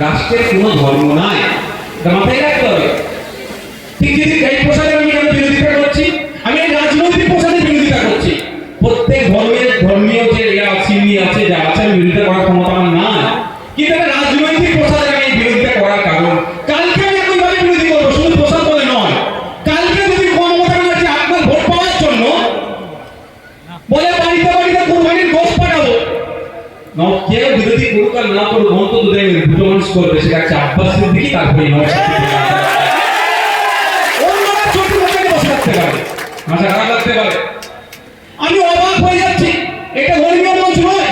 রাষ্ট্রের কোনো ধর্ম নাই। মাথায় রাখতে হবে। ঠিক যদি এই প্রসাদের আমি কেন বিরোধিতা করছি আমি এই রাজনৈতিক প্রসাদের বিরোধিতা করছি প্রত্যেক ধর্মের ধর্মীয় যে ইয়া সিন্নি আছে যা আছে আমি বিরোধিতা করার ক্ষমতা আমার না কিন্তু একটা রাজনৈতিক প্রসাদের আমি এই বিরোধিতা করার কারণ কালকে আমি একইভাবে বিরোধী করব শুধু প্রসাদ বলে নয় কালকে যদি ক্ষমতা আছে আপনার ভোট পাওয়ার জন্য বলে বাড়িতে বাড়িতে কোরবানির গোশ পাঠাবো না কেউ বিরোধী করুক আর না করুক অন্তত দেখবেন দুটো মানুষ করবে সেটা হচ্ছে আব্বাস সিদ্দিকি তারপরে। অন্যরা বসে থাকতে পারে মাথা খারাপ লাগতে পারে আমি অবাক হয়ে যাচ্ছি এটা ধর্মীয় মঞ্চ নয়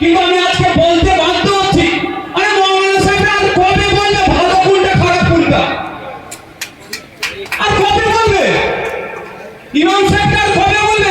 কিন্তু আমি আজকে বলতে বাধ্য হচ্ছি আরে মৌলানা সাহেব আর কবে বলবে ভালো কোনটা খারাপ কোনটা আর কবে বলবে ইমাম সাহেব আর কবে বলবে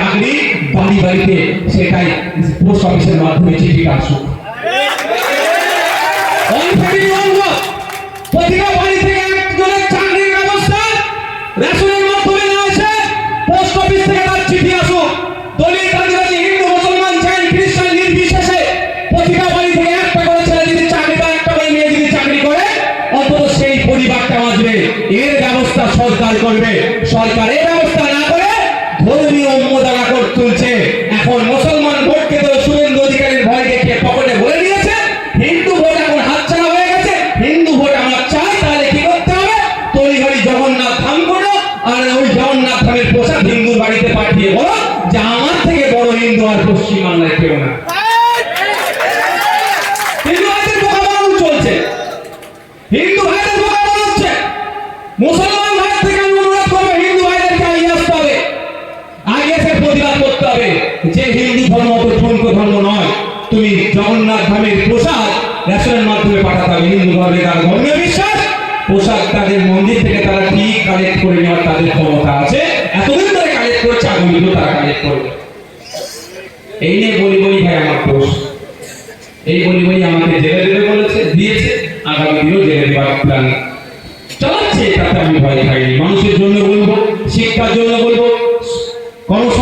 বাড়ি সেটাই পোস্ট অফিসের মাধ্যমে বাড়ি থেকে চিঠি আসুক একটা করে যদি চাকরি একটা চাকরি করে সেই পরিবারটা এর ব্যবস্থা সরকার করবে। সরকার এর ব্যবস্থা না করে ধর্মীয় উন্মোদনা করে তুলছে। এখন মুসলমান ভোটকে তো শুভেন্দু অধিকারীর ভয় পকেটে হিন্দু ভোট এখন হাতছাড়া হয়ে গেছে, হিন্দু ভোট আমার চাই, তাহলে কি করতে হবে? জগন্নাথ ধাম করো, আর ওই জগন্নাথ ধামের বাড়িতে পাঠিয়ে বলো, যে আমার থেকে বড় হিন্দু আর কেউ না। হিন্দু চলছে। হিন্দু মুসলমান প্রতিবাদ করতে হবে। যে হিন্দু ধর্ম অত ঠুনকো ধর্ম নয়। তুমি জগন্নাথ ধামের প্রসাদ রেশনের মাধ্যমে পাঠাতে হবে। হিন্দু ধর্মে তার ধর্মীয় বিশ্বাস। প্রসাদ তাদের মন্দির থেকে তারা ঠিক কালেক্ট করে নেওয়ার তাদের ক্ষমতা আছে। এতদিন ধরে কালেক্ট করছে আগামীতেও তারা কালেক্ট করবে। এই নিয়ে বলি বলি ভাই আমার দোষ। এই বলি বলি আমাকে জেলে দেবে বলেছে, দিয়েছে। আগামী দিনেও জেলে দেওয়ার প্ল্যান চালাচ্ছে, তাতে আমি ভয় খাইনি। মানুষের জন্য বলব, শিক্ষার জন্য বলব Vamos